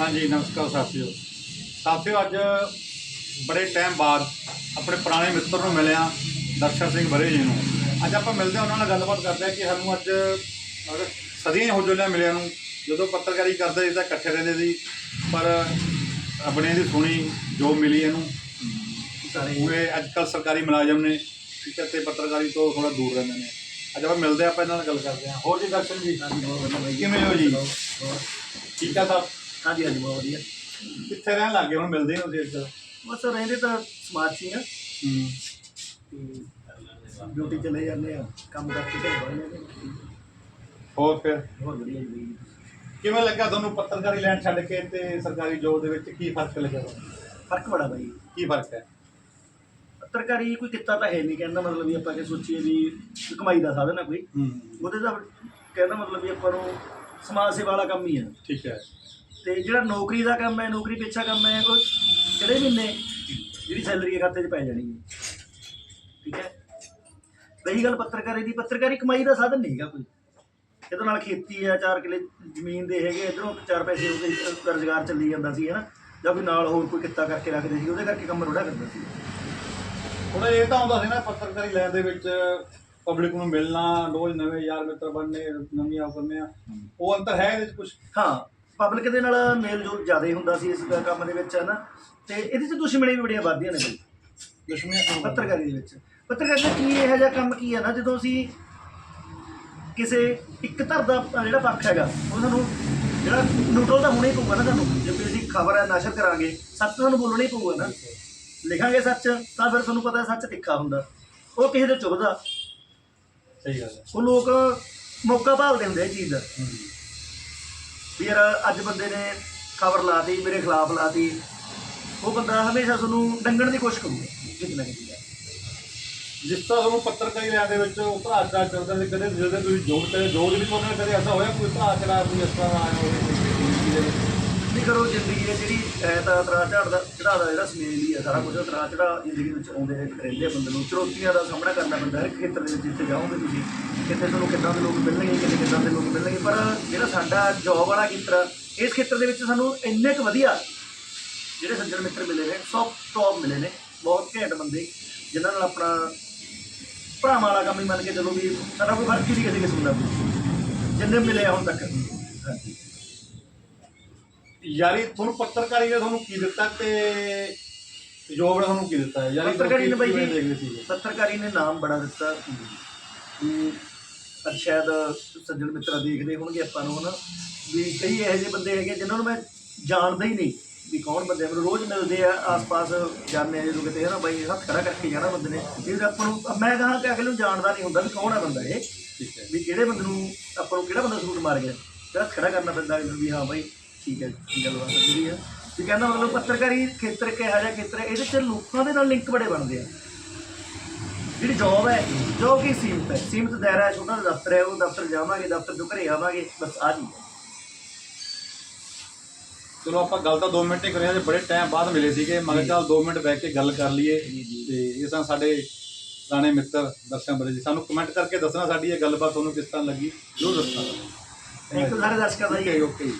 ਹਾਂਜੀ ਨਮਸਕਾਰ ਸਾਥੀਓ ਸਾਥੀਓ ਅੱਜ ਬੜੇ ਟਾਈਮ ਬਾਅਦ ਆਪਣੇ ਪੁਰਾਣੇ ਮਿੱਤਰ ਨੂੰ ਮਿਲਿਆ ਦਰਸ਼ਨ ਸਿੰਘ ਬਰੇ ਜੀ ਨੂੰ। ਅੱਜ ਆਪਾਂ ਮਿਲਦੇ ਹਾਂ ਉਹਨਾਂ ਨਾਲ ਗੱਲਬਾਤ ਕਰਦੇ ਹਾਂ ਕਿ ਸਾਨੂੰ ਅੱਜ ਸਦੀਆਂ ਹੀ ਚੁੱਲੀਆਂ ਮਿਲਿਆ ਨੂੰ ਜਦੋਂ ਪੱਤਰਕਾਰੀ ਕਰਦੇ ਸੀ ਤਾਂ ਇਕੱਠੇ ਰਹਿੰਦੇ ਸੀ ਪਰ ਆਪਣੇ ਦੀ ਸੁਣੀ ਜੋ ਮਿਲੀ ਇਹਨੂੰ। ਸਾਰੇ। ਉਹ ਅੱਜ ਕੱਲ ਸਰਕਾਰੀ ਮੁਲਾਜ਼ਮ ਨੇ ਠੀਕ ਹੈ ਤੇ ਪੱਤਰਕਾਰੀ ਤੋਂ ਥੋੜਾ ਦੂਰ ਰਹਿੰਦੇ ਨੇ। ਅੱਜ ਆਪਾਂ ਮਿਲਦੇ ਆਪਾਂ ਇਹਨਾਂ ਨਾਲ ਗੱਲ ਕਰਦੇ ਹਾਂ। ਹੋਰ ਜੀ ਦਰਸ਼ਨ ਜੀ? ਕਿਵੇਂ ਹੋ ਜੀ? ਠੀਕ ਆ ਸਾਹਿਬ ਹਾਂਜੀ ਹਾਂਜੀ ਬਹੁਤ ਵਧੀਆ। ਕਿੱਥੇ ਰਹਿਣ ਲੱਗੇ ਹੁਣ ਮਿਲਦੇ ਹਾਂ ਤੁਸੀਂ ਅੱਜ ਬਸ ਰਹਿੰਦੇ ਤਾਂ ਸਮਾਜ ਸੀ ਆ ਹੂੰ ਡਿਊਟੀ ਚਲੇ ਜਾਂਦੇ ਆ ਕੰਮ ਕਰਕੇ ਘਰ ਬਣ ਜਾਂਦੇ। ਹੋਰ ਫਿਰ? ਬਹੁਤ ਵਧੀਆ ਜੀ। ਕਿਵੇਂ ਲੱਗਾ ਤੁਹਾਨੂੰ ਪੱਤਰਕਾਰੀ ਲੈਣ ਛੱਡ ਕੇ ਤੇ ਸਰਕਾਰੀ ਜੋਬ ਦੇ ਵਿੱਚ ਕੀ ਫ਼ਰਕ ਲੱਗਿਆ ਤੁਹਾਨੂੰ? ਫ਼ਰਕ ਬੜਾ ਬਾਈ। ਕੀ ਫ਼ਰਕ ਹੈ? ਪੱਤਰਕਾਰੀ ਕੋਈ ਕਿੱਤਾ ਤਾਂ ਹੈ ਨਹੀਂ ਕਹਿੰਦਾ ਮਤਲਬ ਵੀ ਆਪਾਂ ਕਿ ਸੋਚੀਏ ਵੀ ਕਮਾਈ ਦਾ ਸਾਧਨ ਹੈ ਕੋਈ। ਹੂੰ। ਉਹਦੇ ਦਾ ਕਹਿੰਦਾ ਮਤਲਬ ਵੀ ਆਪਾਂ ਨੂੰ ਸਮਾਜ ਸੇਵਾ ਵਾਲਾ ਕੰਮ ਹੀ ਹੈ ਠੀਕ ਹੈ। ਤੇ ਜਿਹੜਾ ਨੌਕਰੀ ਦਾ ਕੰਮ ਹੈ ਨੌਕਰੀ ਪਿੱਛਾ ਕੰਮ ਹੈ ਉਹ ਕਿਹੜੇ ਮਹੀਨੇ ਜਿਹੜੀ ਸੈਲਰੀ ਹੈ ਖਾਤੇ 'ਚ ਪੈ ਜਾਣੀ ਹੈ। ਠੀਕ ਹੈ। ਰਹੀ ਗੱਲ ਪੱਤਰਕਾਰੀ ਦੀ ਪੱਤਰਕਾਰੀ ਕਮਾਈ ਦਾ ਸਾਧਨ ਨਹੀਂ ਹੈਗਾ ਕੋਈ। ਇਹਦੇ ਨਾਲ ਖੇਤੀ ਹੈ ਚਾਰ ਕਿਲੇ ਜ਼ਮੀਨ ਦੇ ਹੈਗੇ ਇਧਰੋਂ ਚਾਰ ਪੈਸੇ ਉਹਦੇ ਰੋਜ਼ਗਾਰ ਚੱਲੀ ਜਾਂਦਾ ਸੀ ਹੈ ਨਾ ਜਾਂ ਕੋਈ ਨਾਲ ਹੋਰ ਕੋਈ ਕਿੱਤਾ ਕਰਕੇ ਰੱਖਦੇ ਸੀ ਉਹਦੇ ਕਰਕੇ ਕੰਮ ਰੋੜਾ ਕਰਦਾ ਸੀ। ਹੁਣ ਇਹ ਤਾਂ ਹੁੰਦਾ ਸੀ ਨਾ ਪੱਤਰਕਾਰੀ ਲੈਣ ਦੇ ਵਿੱਚ ਪਬਲਿਕ ਨੂੰ ਮਿਲਣਾ ਰੋਜ਼ ਨਵੇਂ ਯਾਰ ਮਿੱਤਰ ਬਣਨੇ ਨਵੀਆਂ ਉਹ ਕਰਨੇ ਆ ਉਹ ਅੰਤਰ ਹੈ ਇਹਦੇ ਵਿੱਚ ਕੁਝ ਹਾਂ ਪਬਲਿਕ ਦੇ ਨਾਲ ਮੇਲ ਜੋਲ ਜ਼ਿਆਦਾ ਹੁੰਦਾ ਸੀ ਇਸ ਕੰਮ ਦੇ ਵਿੱਚ ਹੈ ਨਾ ਤੇ ਇਹਦੇ 'ਚ ਦੁਸ਼ਮਣੀ ਵੀ ਬੜੀਆਂ ਵੱਧਦੀਆਂ ਨੇ ਬਈ। ਦੁਸ਼ਮਣੀਆਂ? ਪੱਤਰਕਾਰੀ ਦੇ ਵਿੱਚ। ਪੱਤਰਕਾਰੀ ਦਾ ਕੀ ਇਹੋ ਜਿਹਾ ਕੰਮ ਕੀ ਹੈ ਨਾ ਜਦੋਂ ਅਸੀਂ ਕਿਸੇ ਇੱਕ ਧਰ ਦਾ ਜਿਹੜਾ ਪੱਖ ਹੈਗਾ ਉਹਨਾਂ ਨੂੰ ਜਿਹੜਾ ਨਿਊਟਰਲ ਤਾਂ ਹੋਣਾ ਹੀ ਪਊਗਾ ਨਾ ਤੁਹਾਨੂੰ। ਜੇ ਅਸੀਂ ਖਬਰ ਹੈ ਨਸ਼ਰ ਕਰਾਂਗੇ ਸੱਚ ਤਾਂ ਸਾਨੂੰ ਬੋਲਣਾ ਹੀ ਪਊਗਾ ਨਾ। ਲਿਖਾਂਗੇ ਸੱਚ ਤਾਂ ਫਿਰ ਤੁਹਾਨੂੰ ਪਤਾ ਸੱਚ ਤਿੱਖਾ ਹੁੰਦਾ। ਉਹ ਕਿਸੇ ਦੇ ਚੁਭਦਾ। ਸਹੀ ਗੱਲ ਹੈ। ਉਹ ਲੋਕ ਮੌਕਾ ਭਾਲਦੇ ਹੁੰਦੇ ਆ ਇਹ ਚੀਜ਼ ਦਾ। ਵੀ ਯਾਰ ਅੱਜ ਬੰਦੇ ਨੇ ਖਬਰ ਲਾਤੀ ਮੇਰੇ ਖਿਲਾਫ ਲਾਤੀ। ਉਹ ਬੰਦਾ ਹਮੇਸ਼ਾ ਤੁਹਾਨੂੰ ਡੰਗਣ ਦੀ ਕੋਸ਼ਿਸ਼ ਕਰੂਗਾ ਕਿਤੇ ਨਾ ਕਿਤੇ ਜਿਸ ਤਰ੍ਹਾਂ ਤੁਹਾਨੂੰ ਪੱਤਰਕਾਰੀ ਲੈਣ ਦੇ ਵਿੱਚ ਉਹ ਭਰਾ ਚੜਾ ਚੱਲਦਾ ਸੀ ਕਦੇ ਜਦੋਂ ਤੁਸੀਂ ਜੋਬ ਤੇ ਜੋਬ ਵੀ ਤੁਹਾਨੂੰ ਕਦੇ ਐਸਾ ਹੋਇਆ ਕੋਈ ਭਰਾ ਚੜਾ ਕੋਈ ਇਸ ਤਰ੍ਹਾਂ ਆਇਆ ਹੋਵੇ ਦੇ ਕਰੋ ਜ਼ਿੰਦਗੀ ਹੈ ਜਿਹੜੀ ਐ ਤਾਂ ਤਰਾ ਝਾੜਦਾ ਚੜਾਦਾ ਜਿਹੜਾ ਸਮੇਲ ਹੀ ਹੈ ਸਾਰਾ ਕੁਝ ਤਰਾ ਚੜਾ ਜ਼ਿੰਦਗੀ ਵਿੱਚ ਆਉਂਦੇ ਰਹਿੰਦੇ ਆ ਬੰਦੇ ਨੂੰ। ਚੁਣੌਤੀਆਂ ਦਾ ਸਾਹਮਣਾ ਕਰਨਾ ਪੈਂਦਾ ਹੈ ਖੇਤਰ ਦੇ ਵਿੱਚ ਜਿੱਥੇ ਜਾਓਗੇ ਤੁਸੀਂ ਕਿੱਥੇ ਤੁਹਾਨੂੰ ਕਿੱਦਾਂ ਦੇ ਲੋਕ ਮਿਲਣਗੇ ਕਿਤੇ ਕਿੱਦਾਂ ਦੇ ਲੋਕ ਮਿਲਣਗੇ। ਪਰ ਜਿਹੜਾ ਸਾਡਾ ਜੌਬ ਵਾਲਾ ਖੇਤਰ ਆ, ਇਸ ਖੇਤਰ ਦੇ ਵਿੱਚ ਸਾਨੂੰ ਇੰਨੇ ਕੁ ਵਧੀਆ ਜਿਹੜੇ ਸੱਜਣ ਮਿੱਤਰ ਮਿਲੇ ਨੇ ਸੌ ਟੌਪ ਮਿਲੇ ਨੇ ਬਹੁਤ ਘੈਂਟ ਬੰਦੇ ਜਿਨ੍ਹਾਂ ਨਾਲ ਆਪਣਾ ਭਰਾਵਾਂ ਵਾਲਾ ਕੰਮ ਹੀ ਮੰਨ ਕੇ ਚਲੋ ਵੀ ਸਾਡਾ ਕੋਈ ਫ਼ਰਕ ਹੀ ਨਹੀਂ ਕਿਸੇ ਕਿਸਮ ਦਾ। ਜਿੰਨੇ ਮਿਲੇ ਆ ਹੁਣ ਤੱਕ। ਹਾਂਜੀ। ਯਾਰੀ ਤੁਹਾਨੂੰ ਪੱਤਰਕਾਰੀ ਨੇ ਤੁਹਾਨੂੰ ਕੀ ਦਿੱਤਾ ਤੇ ਜੋਬ ਨੇ ਤੁਹਾਨੂੰ ਕੀ ਦਿੱਤਾ? ਹੈ ਯਾਰੀ ਪੱਤਰਕਾਰੀ ਨੇ ਬਾਈ ਜੀ? ਪੱਤਰਕਾਰੀ ਨੇ ਨਾਮ ਬੜਾ ਦਿੱਤਾ। ਵੀ ਸ਼ਾਇਦ ਸੱਜਣ ਮਿੱਤਰ ਦੇਖਦੇ ਹੋਣਗੇ ਆਪਾਂ ਨੂੰ ਹਨਾ ਵੀ ਕਈ ਇਹੋ ਜਿਹੇ ਬੰਦੇ ਹੈਗੇ ਜਿਨ੍ਹਾਂ ਨੂੰ ਮੈਂ ਜਾਣਦਾ ਹੀ ਨਹੀਂ ਵੀ ਕੌਣ ਬੰਦੇ। ਮੈਨੂੰ ਰੋਜ਼ ਮਿਲਦੇ ਆ ਆਸ-ਪਾਸ ਜਾਂਦੇ ਜਦੋਂ ਕਿਤੇ ਹਨਾ ਬਾਈ? ਹੱਥ ਖੜਾ ਕਰਕੇ ਜਾਣਾ ਬੰਦੇ ਨੇ। ਇਹ ਆਪਾਂ ਨੂੰ ਮੈਂ ਕਹਾਂ ਕਿ ਅਗਲੇ ਨੂੰ ਜਾਣਦਾ ਨਹੀਂ ਹੁੰਦਾ ਵੀ ਕੌਣ ਆ ਬੰਦਾ ਇਹ। ਵੀ ਕਿਹੜੇ ਬੰਦੇ ਨੂੰ ਆਪਾਂ ਨੂੰ ਕਿਹੜਾ ਬੰਦਾ ਸੂਟ ਮਾਰ ਗਿਆ? ਹੱਥ ਖੜਾ ਕਰਨਾ ਪੈਂਦਾ ਵੀ ਹਾਂ ਬਾਈ। ਠੀਕ ਹੈ ਗੱਲਬਾਤ ਜਿਹੜੀ ਆ। ਵੀ ਕਹਿੰਦਾ ਮਤਲਬ ਪੱਤਰਕਾਰੀ ਖੇਤਰ ਇੱਕ ਇਹੋ ਜਿਹਾ ਖੇਤਰ ਹੈ? ਇਹਦੇ 'ਚ ਲੋਕਾਂ ਦੇ ਨਾਲ ਲਿੰਕ ਬੜੇ ਬਣਦੇ ਆ। ਜਿਹੜੀ ਜੌਬ ਹੈ ਜੋ ਕਿ ਸੀਮਤ ਹੈ। ਸੀਮਤ ਦਾਇਰਾ ਹੈ ਛੋਟਾ ਦਫ਼ਤਰ ਹੈ ਉਹ ਦਫ਼ਤਰ ਜਾਵਾਂਗੇ ਦਫ਼ਤਰ ਤੋਂ ਘਰੇ ਆਵਾਂਗੇ ਬਸ ਆ ਜੀ। ਚਲੋ ਆਪਾਂ ਗੱਲ ਤਾਂ 2 ਮਿੰਟ ਹੀ ਕਰਿਆ ਜੇ ਬੜੇ ਟਾਈਮ ਬਾਅਦ ਮਿਲੇ ਸੀਗੇ ਮਗਰ ਚੱਲ 2 ਮਿੰਟ ਬੈਠ ਕੇ ਗੱਲ ਕਰ ਲਈਏ। ਤੇ ਇਹ ਤਾਂ ਸਾਡੇ ਪੁਰਾਣੇ ਮਿੱਤਰ ਦਰਸ਼ਨ ਬਰੇ ਜੀ। ਸਾਨੂੰ ਕਮੈਂਟ ਕਰਕੇ ਦੱਸਣਾ ਸਾਡੀ ਇਹ ਗੱਲਬਾਤ ਤੁਹਾਨੂੰ ਕਿਸ ਤਰ੍ਹਾਂ ਲੱਗੀ? ਜ਼ਰੂਰ ਦੱਸਣਾ। ਥੈਂਕ ਯੂ ਸਾਰੇ ਦਰਸ਼ਕਾਂ ਦਾ ਜੀ। Okay okay